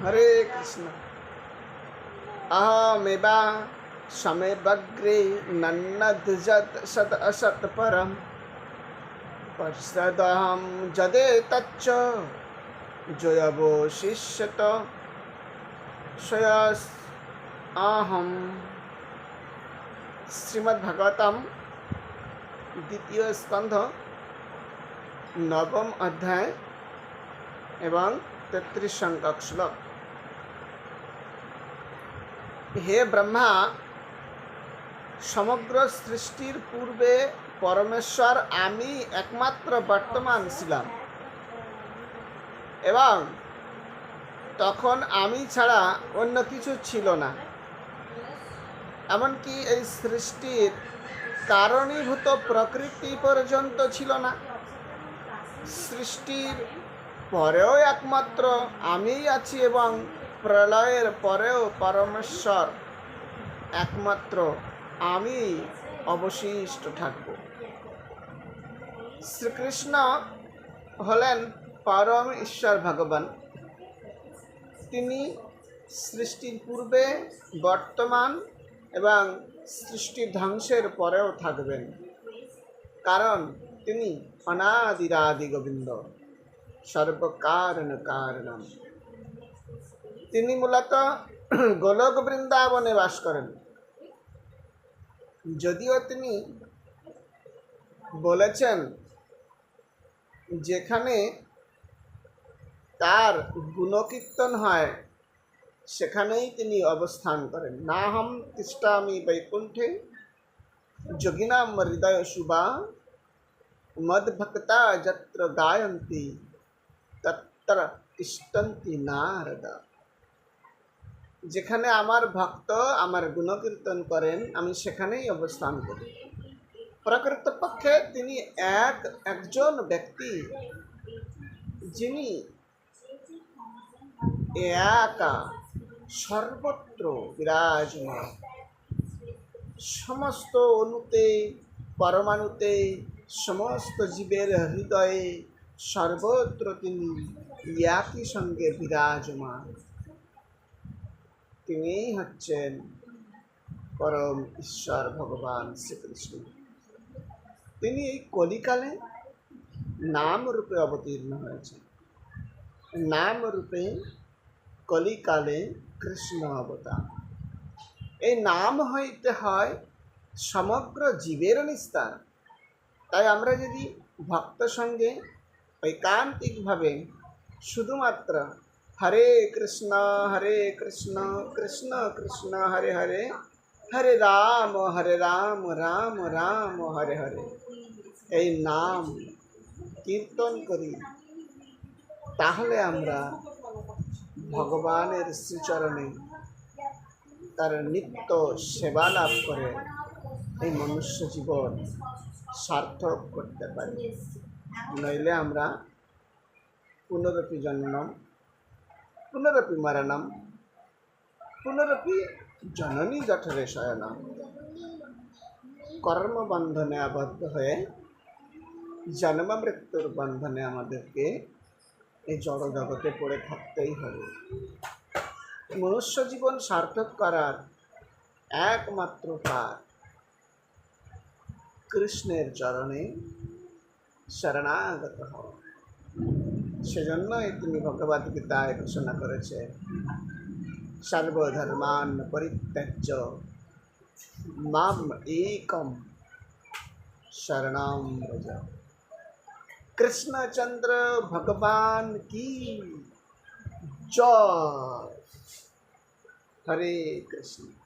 हरे कृष्ण। अहमेवा समेवग्रे नन्नद्जत् सत असत परम। परसदहम जदे तच्च। जयवो जयवोशिष्यत श्रयस् आहम श्रीमद्भगवतम द्वितीय स्कंध नवम अध्याय, एवं तैतृश श्लोक হে ব্রহ্মা, সমগ্র সৃষ্টির পূর্বে পরমেশ্বর আমি একমাত্র বর্তমান ছিলাম। এবং তখন আমি ছাড়া অন্য কিছু ছিল না। এমনকি এই সৃষ্টির কারণীভূত প্রকৃতি পর্যন্ত ছিল না। সৃষ্টির পরেও একমাত্র আমিই আছি এবং প্রলয়ের পরেও পরমেশ্বর একমাত্র আমি অবশিষ্ট থাকব। শ্রীকৃষ্ণ হলেন পরম ঈশ্বর ভগবান। তিনি সৃষ্টির পূর্বে, বর্তমান এবং সৃষ্টি ধ্বংসের পরেও থাকবেন। কারণ তিনি অনাদিরাদি গোবিন্দ। সর্বকারণ কারণম। তিনি মূলত গোলক বৃন্দাবনে বাস করেন। যদিও তিনি বলেছেন, যেখানে তার গুণকীর্তন হয়, সেখানেই তিনি অবস্থান করেন। না হম তিষ্ঠামি বৈকুণ্ঠে যোগিনাম হৃদয় শুভা, মদভক্তা যত্র গায়ন্তি তত্র তিষ্টন্তি নারদা। যেখানে আমার ভক্ত আমার গুণকীর্তন করেন, আমি সেখানেই অবস্থান করি। প্রকৃতপক্ষে তিনি এক, একজন ব্যক্তি যিনি একা, সর্বত্র বিরাজমান। সমস্ত অণুতে পরমাণুতে, সমস্ত জীবের হৃদয়ে সর্বত্র তিনি একই সঙ্গে বিরাজমান। তিনিই হচ্ছেন পরম ঈশ্বর ভগবান শ্রীকৃষ্ণ। তিনি এই কলিকালে নাম রূপে অবতীর্ণ হয়েছেন। নাম রূপে কলিকালে কৃষ্ণ অবতার। এই নাম হইতে হয় সমগ্র জীবের নিস্তার। তাই আমরা যদি ভক্ত সঙ্গে ঐকান্তিকভাবে শুধুমাত্র হরে কৃষ্ণ হরে কৃষ্ণ কৃষ্ণ কৃষ্ণ হরে হরে হরে রাম হরে রাম রাম রাম হরে হরে এই নাম কীর্তন করি। তাহলে আমরা ভগবানের শ্রীচরণে তার নিত্য সেবা লাভ করে এই মনুষ্য জীবন সার্থক করতে পারি। নইলে আমরা পুনরপি জন্মম পুনরপি মরণম পুনরপি জননী জঠরে শয়নম কর্মবন্ধনে আবদ্ধ হয়ে জন্ম মৃত্যুর বন্ধনে আমাদেরকে এই জড় জগতে পড়ে থাকতেই হবে মনুষ্য জীবন সার্থক করার একমাত্র পার কৃষ্ণের চরণে শরণাগত হওয়া সেজন্যই তিনি ভগবদ গীতায় ঘোষণা করেছে। সর্বধর্মান পরিত্যাজ্য মাম একম শরণাম ব্রজ কৃষ্ণচন্দ্র ভগবান কি? জয়। হরে কৃষ্ণ।